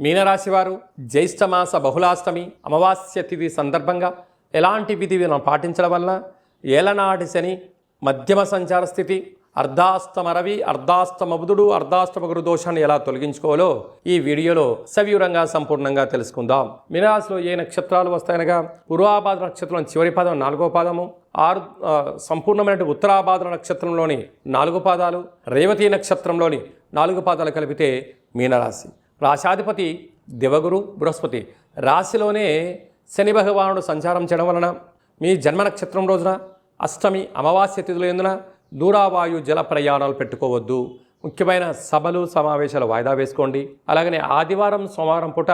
మీనరాశి వారు జ్యేష్ఠమాస బహుళాష్టమి అమావాస్య తిథి సందర్భంగా ఎలాంటి విధి పాటించడం వల్ల ఏలనాటి శని మధ్యమ సంచార స్థితి అర్ధాస్తమ రవి అర్ధాస్తమ బుధుడు అర్ధాస్తమ గురు దోషాన్ని ఎలా తొలగించుకోవాలో ఈ వీడియోలో సవివరంగా సంపూర్ణంగా తెలుసుకుందాం. మీనరాశిలో ఏ నక్షత్రాలు వస్తాయనగా పూర్వాభాద నక్షత్రం చివరి పాదం నాలుగో పాదము ఆరు ఆ, సంపూర్ణమైన ఉత్తరాభాద్ర నక్షత్రంలోని నాలుగు పాదాలు రేవతి నక్షత్రంలోని నాలుగు పాదాలు కలిపితే మీనరాశి. రాశాధిపతి దివగురు బృహస్పతి. రాశిలోనే శని భగవానుడు సంచారం చేయడం వలన మీ జన్మ నక్షత్రం రోజున అష్టమి అమావాస్య తిథులు ఎందున దూరావాయు జల ప్రయాణాలు పెట్టుకోవద్దు. ముఖ్యమైన సభలు సమావేశాలు వాయిదా వేసుకోండి. అలాగనే ఆదివారం సోమవారం పూట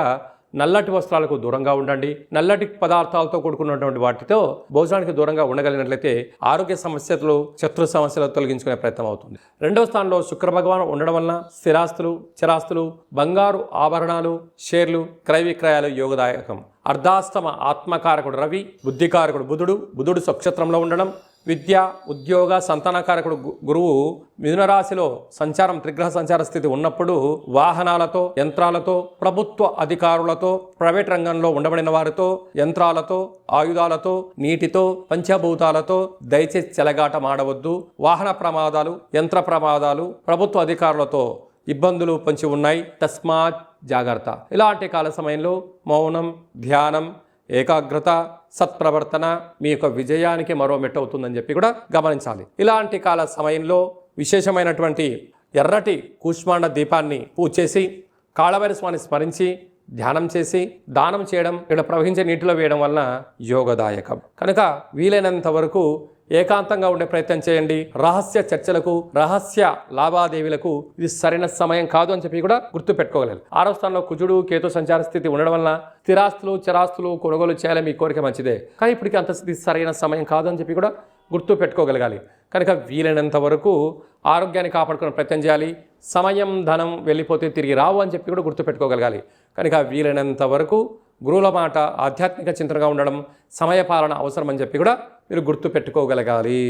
నల్లటి వస్త్రాలకు దూరంగా ఉండండి. నల్లటి పదార్థాలతో కూడుకున్నటువంటి వాటితో భోజనానికి దూరంగా ఉండగలిగినట్లయితే ఆరోగ్య సమస్యలు శత్రు సమస్యలు తొలగించుకునే ప్రయత్నం అవుతుంది. రెండవ స్థానంలో శుక్ర భగవాన్ ఉండడం వలన స్థిరాస్తులు చిరాస్తులు బంగారు ఆభరణాలు షేర్లు క్రయ విక్రయాలు యోగదాయకం. అర్ధాష్టమ ఆత్మకారకుడు రవి బుద్ధికారకుడు బుధుడు బుధుడు స్వక్షత్రంలో ఉండడం విద్య ఉద్యోగ సంతానకారకుడు గు- గురువు మిథునరాశిలో సంచారం త్రిగ్రహ సంచార స్థితి ఉన్నప్పుడు వాహనాలతో యంత్రాలతో ప్రభుత్వ అధికారులతో ప్రైవేట్ రంగంలో ఉండబడిన వారితో యంత్రాలతో ఆయుధాలతో నీటితో పంచభూతాలతో దయచేసి చెలగాట మాడవద్దు వాహన ప్రమాదాలు యంత్ర ప్రమాదాలు ప్రభుత్వ అధికారులతో ఇబ్బందులు పొంచి ఉన్నాయి. తస్మాత్ జాగ్రత్త. ఇలాంటి కాల సమయంలో మౌనం ధ్యానం ఏకాగ్రత సత్ప్రవర్తన మీ యొక్క విజయానికి మరో మెట్టు అవుతుందని చెప్పి కూడా గమనించాలి. ఇలాంటి కాల సమయంలో విశేషమైనటువంటి ఎర్రటి కూష్మాండ దీపాన్ని పూజ చేసి కాళభైర స్వామిని స్మరించి ధ్యానం చేసి దానం చేయడం ఇక్కడ ప్రవహించే నీటిలో వేయడం వలన యోగదాయకం. కనుక వీలైనంత వరకు ఏకాంతంగా ఉండే ప్రయత్నం చేయండి. రహస్య చర్చలకు రహస్య లావాదేవీలకు ఇది సరైన సమయం కాదు అని చెప్పి కూడా గుర్తు పెట్టుకోగలరు ఆరో స్థానంలో కుజుడు కేతు సంచార స్థితి ఉండడం వలన స్థిరాస్తులు చరాస్తులు కొనుగోలు చేయాలి మీ కోరిక మంచిదే. కానీ ఇప్పటికీ అంత స్థితి సరైన సమయం కాదు అని చెప్పి కూడా గుర్తు పెట్టుకోగలగాలి కనుక వీలైనంత వరకు ఆరోగ్యాన్ని కాపాడుకునే ప్రయత్నం చేయాలి. సమయం ధనం వెళ్ళిపోతే తిరిగి రావు అని చెప్పి కూడా గుర్తు పెట్టుకోగలగాలి కనుక వీలైనంత వరకు గురువుల మాట ఆధ్యాత్మిక చింతనగా ఉండడం సమయపాలన అవసరమని చెప్పి కూడా మీరు గుర్తు పెట్టుకోగలగాలి